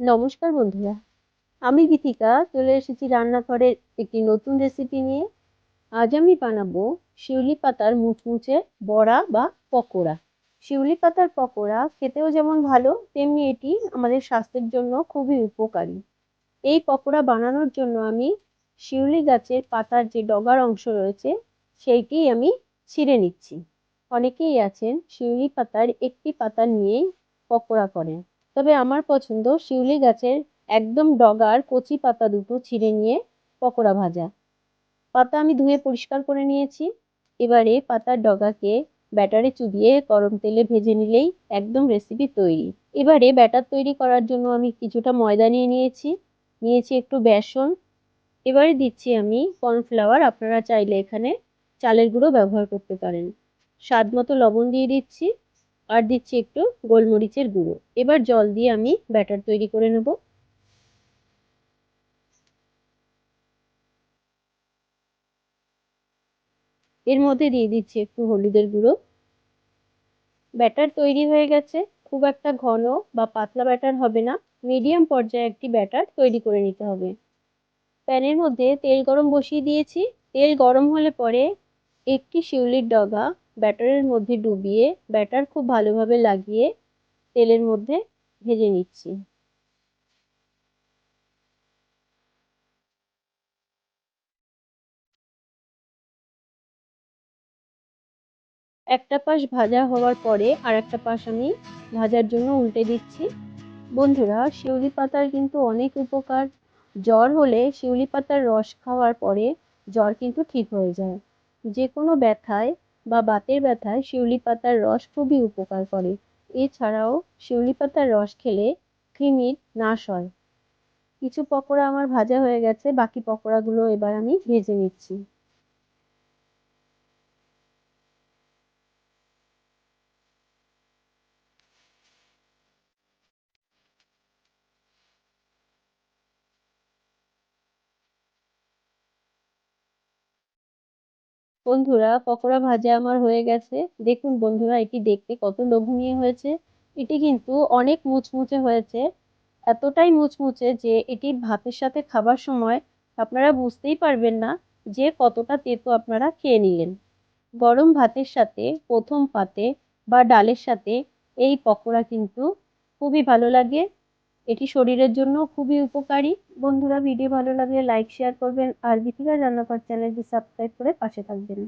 নমস্কার বন্ধুরা, আমি গীতিকা, চলে এসেছি রান্নাঘরের একটি নতুন রেসিপি নিয়ে। আজ আমি বানাবো শিউলি পাতার মুচমুচে বড়া বা পকোড়া। শিউলি পাতার পকোড়া খেতেও যেমন ভালো, তেমনি এটি আমাদের স্বাস্থ্যের জন্য খুবই উপকারী। এই পকোড়া বানানোর জন্য আমি শিউলি গাছের পাতার যে ডগার অংশ রয়েছে সেইটি আমি ছিঁড়ে নিচ্ছি। অনেকেই আছেন শিউলি পাতার একটি পাতা নিয়েই পকোড়া করেন। তবে আমার পছন্দ শিউলি গাছের একদম ডগার কচি পাতা দুটো ছিঁড়ে নিয়ে পকোড়া ভাজা। পাতা আমি ধুয়ে পরিষ্কার করে নিয়েছি। এবারে পাতার ডগাকে ব্যাটারে চুবিয়ে গরম তেলে ভেজে নিলেই একদম রেসিপি তৈরি। এবারে ব্যাটার তৈরি করার জন্য আমি কিছুটা ময়দা নিয়ে নিয়েছি। নিয়েছি একটু বেসন। এবারে দিচ্ছি আমি কর্নফ্লাওয়ার। আপনারা চাইলে এখানে চালের গুঁড়ো ব্যবহার করতে পারেন। স্বাদ মতো লবণ দিয়ে দিচ্ছি। আর দিচ্ছি একটু গোলমরিচের গুঁড়ো। এবার জল দিয়ে আমি ব্যাটার তৈরি করে নেব। এর মধ্যে দিয়ে দিচ্ছি একটু হলুদের গুঁড়ো। ব্যাটার তৈরি হয়ে গেছে। খুব একটা ঘন বা পাতলা ব্যাটার হবে না। মিডিয়াম পর্যায়ে একটি ব্যাটার তৈরি করে নিতে হবে। প্যানের মধ্যে তেল গরম বসিয়ে দিয়েছি। তেল গরম হলে পরে একটি শিউলির ডগা ব্যাটারের মধ্যে ডুবিয়ে ব্যাটার খুব ভালোভাবে লাগিয়ে তেলের মধ্যে ভেজে নিচ্ছি। একটা পাশ ভাজা হওয়ার পরে আর একটা পাশ আমি ভাজার জন্য উল্টে দিচ্ছি। বন্ধুরা, শিউলি পাতার কিন্তু অনেক উপকার। জ্বর হলে শিউলি পাতার রস খাওয়ার পরে জ্বর কিন্তু ঠিক হয়ে যায়। যে কোনো ব্যথায় বা বাতের ব্যথায় শিউলি পাতার রস খুবই উপকার করে। এছাড়াও শিউলি পাতার রস খেলে কৃমির নাশ হয়। কিছু পকোড়া আমার ভাজা হয়ে গেছে, বাকি পকোড়াগুলো এবার আমি ভেজে নিচ্ছি। বন্ধুরা, পকোড়া ভাজা আমার হয়ে গেছে। দেখুন বন্ধুরা, এটি দেখতে কত লোভনীয় হয়েছে। এটি কিন্তু অনেক মুচমুচে হয়েছে। এতটাই মুচমুচে যে এটি ভাতের সাথে খাবার সময় আপনারা বুঝতেই পারবেন না যে কতটা তেতো আপনারা খেয়ে নিলেন। গরম ভাতের সাথে, প্রথম পাতে বা ডালের সাথে এই পকোড়া কিন্তু খুবই ভালো লাগে। এটি শরীরের জন্য খুবই উপকারী। বন্ধুরা ভিডিও ভালো লাগলে লাইক শেয়ার করবেন। আর গীতিকার রান্নাঘর চ্যানেলটি সাবস্ক্রাইব করে পাশে থাকবেন।